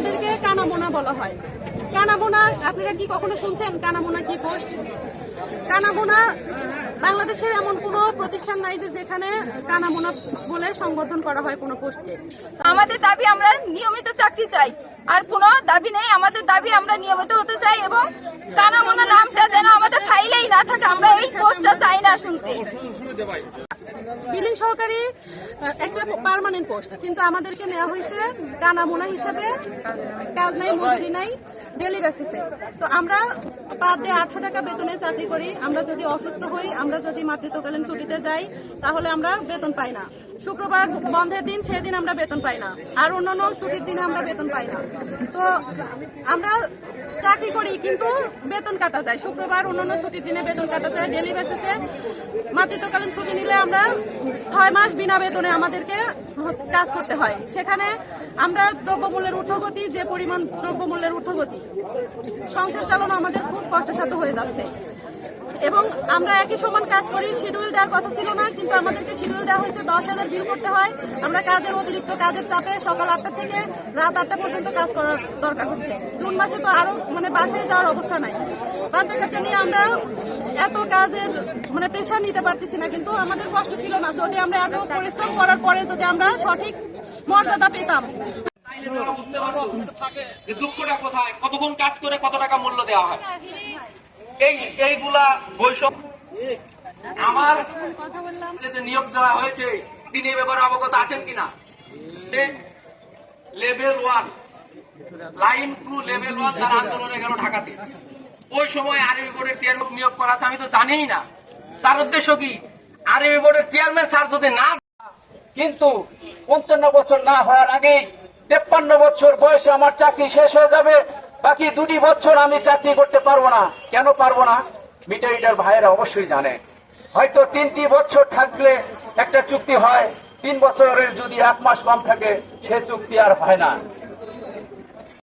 আমাদেরকে কানামোনা বলা হয়। কানামোনা, আপনারা কি কখনো শুনছেন? কানামোনা কি পোস্ট কানামোনা, বাংলাদেশের এমন কোনো প্রতিষ্ঠান নাই যে যেখানে কানামোনা বলে সংবোধন করা হয় কোনো পোস্টকে আমাদের দাবি আমরা নিয়মিত চাকরি চাই। আর কোনো দাবি নেই, আমাদের দাবি আমরা নিয়মিত হতে চাই এবং কানামোনা নামটা যেন আমাদের ফাইলেই না থাকে, আমরা এই পোস্টটা চাই না শুনতে। বিলিং সহকারী একটা পার্মানেন্ট পোস্ট কিন্তু আমাদেরকে নেওয়া হয়েছে কানামোনা হিসাবে, কাজ নাই, মজুরি নাই ডেলি বেসিসে তো আমরা পার ডে আটশো টাকা বেতনে চাকরি করি। আমরা যদি অসুস্থ হই, আমরা যদি মাতৃত্বকালীন ছুটিতে যাই, তাহলে আমরা বেতন পাই না। শুক্রবার বন্ধের দিন, সেদিন আমরা বেতন পাই না। আর অন্যান্য ছুটির দিনে আমরা বেতন পাই না। তো আমরা চাকরি করি, কিন্তু বেতন কাটা যায়। শুক্রবার অন্যান্য ছুটির দিনে বেতন কাটা যায়। ডেলি বেসিসে মাতৃত্বকালীন ছুটি নিলে আমরা ছয় মাস বিনা বেতনে আমাদেরকে কাজ করতে হয়। সেখানে আমরা দ্রব্যমূল্যের ঊর্ধ্বগতি, যে পরিমাণ দ্রব্যমূল্যের ঊর্ধ্বগতি, সংসার চালানো আমাদের খুব কষ্টসাধ্য হয়ে যাচ্ছে। এবং আমরা একই সমান কাজ করি শিডিউল দেওয়ার কথা ছিল না, কিন্তু আমাদেরকে শিডিউল দেওয়া হয়েছে, দশ হাজার বিল করতে হয়। আমরা কাজের অতিরিক্ত কাজের চাপে সকাল আটটা থেকে রাত আটটা পর্যন্ত কাজ করার দরকার হচ্ছে। জুন মাসে তো আরও মানে বাসায় যাওয়ার অবস্থা নাই। বাচ্চা কাচ্চা নিয়ে আমরা এত কাজের মানে প্রেশার নিতে পারতেছি না, কিন্তু আমাদের কষ্ট ছিল না। যদি আমরা এত পরিশ্রম করার পরে যদি আমরা সঠিক মর্যাদা পেতাম যে দুঃখটা কোথায়? কতক্ষণ কাজ করে কত টাকা মূল্য দেওয়া হয়? এই, এইগুলা বৈষম্য আমার যে নিয়োগ দেওয়া হয়েছে, তিনি এ ব্যাপারে অবগত আছেন কিনা? Level one, line two level one আন্দোলনে গেল ঢাকাতে। ওই সময় আরবি বোর্ডের চেয়ারম্যান নিয়োগ করা আছে, আমি তো জানিই না। তার উদ্দেশ্য কি? আরবি বোর্ডের চেয়ারম্যান স্যার যদি না কিন্তু পঞ্চান্ন বছর না হওয়ার আগে তেপ্পান্ন বছর বয়সে আমার চাকরি শেষ হয়ে যাবে, বাকি দুটি বছর আমি চাকরি করতে পারব না। কেন পারব না? মিটার রিডার ভাইয়েরা অবশ্যই জানে। হয়তো তিনটি বছর থাকলে একটা চুক্তি হয়, তিন বছরের যদি এক মাস কম থাকে, সে চুক্তি আর হয় না।